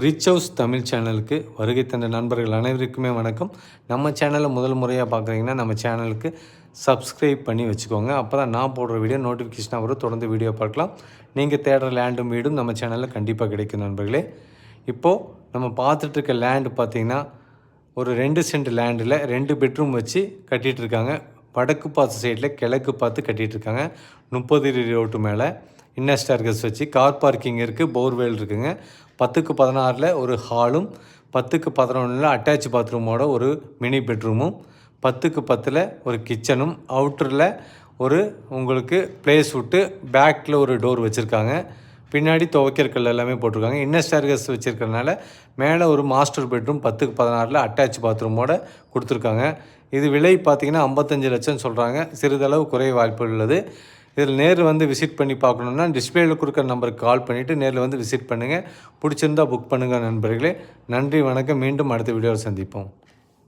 Rich house Tamil சேனலுக்கு வருகை தந்த நண்பர்கள் அனைவருக்குமே வணக்கம். நம்ம சேனலை முதல் முறையாக பார்க்குறீங்கன்னா நம்ம சேனலுக்கு சப்ஸ்கிரைப் பண்ணி வச்சுக்கோங்க. அப்போ தான் நான் போடுற வீடியோ நோட்டிஃபிகேஷனாக வரும். தொடர்ந்து வீடியோ பார்க்கலாம். நீங்கள் தேடுற லேண்டும் வீடும் நம்ம சேனலில் கண்டிப்பாக கிடைக்கும் நண்பர்களே. இப்போது நம்ம பார்த்துட்ருக்க லேண்டு பார்த்தீங்கன்னா ஒரு ரெண்டு சென்ட் லேண்டில் ரெண்டு பெட்ரூம் வச்சு கட்டிகிட்டு இருக்காங்க. வடக்கு பார்த்த சைடில் கிழக்கு பார்த்து கட்டிகிட்டு இருக்காங்க. முப்பது ரோட்டு மேலே. இன்னர் கெஸ்ட் வச்சு கார் பார்க்கிங் இருக்குது போர்வெல் இருக்குங்க. பத்துக்கு பதினாறில் ஒரு ஹாலும் பத்துக்கு பதினொன்றில் அட்டாச் பாத்ரூமோட ஒரு மினி பெட்ரூமும் பத்துக்கு பத்தில் ஒரு கிச்சனும் அவுட்டரில் ஒரு உங்களுக்கு ப்ளேஸ் விட்டு பேக்கில் ஒரு டோர் வச்சுருக்காங்க. பின்னாடி துவைக்கிறக்கல் எல்லாமே போட்டிருக்காங்க. இன்னர் ஸ்டார்கஸ் வச்சுருக்கறனால மேலே ஒரு மாஸ்டர் பெட்ரூம் பத்துக்கு பதினாறில் அட்டாச் பாத்ரூமோட கொடுத்துருக்காங்க. இது விலை பார்த்தீங்கன்னா ஐம்பத்தஞ்சு லட்சம் சொல்கிறாங்க சிறிதளவு குறைய வாய்ப்பு உள்ளது. இதில் நேரில் வந்து விசிட் பண்ணி பார்க்கணுன்னா டிஸ்பிளேயில் கொடுக்குற நம்பருக்கு கால் பண்ணிவிட்டு நேரில் வந்து விசிட் பண்ணுங்கள் பிடிச்சிருந்தா புக் பண்ணுங்கள் நண்பர்களே. நன்றி வணக்கம். மீண்டும் அடுத்த வீடியோவில் சந்திப்போம்.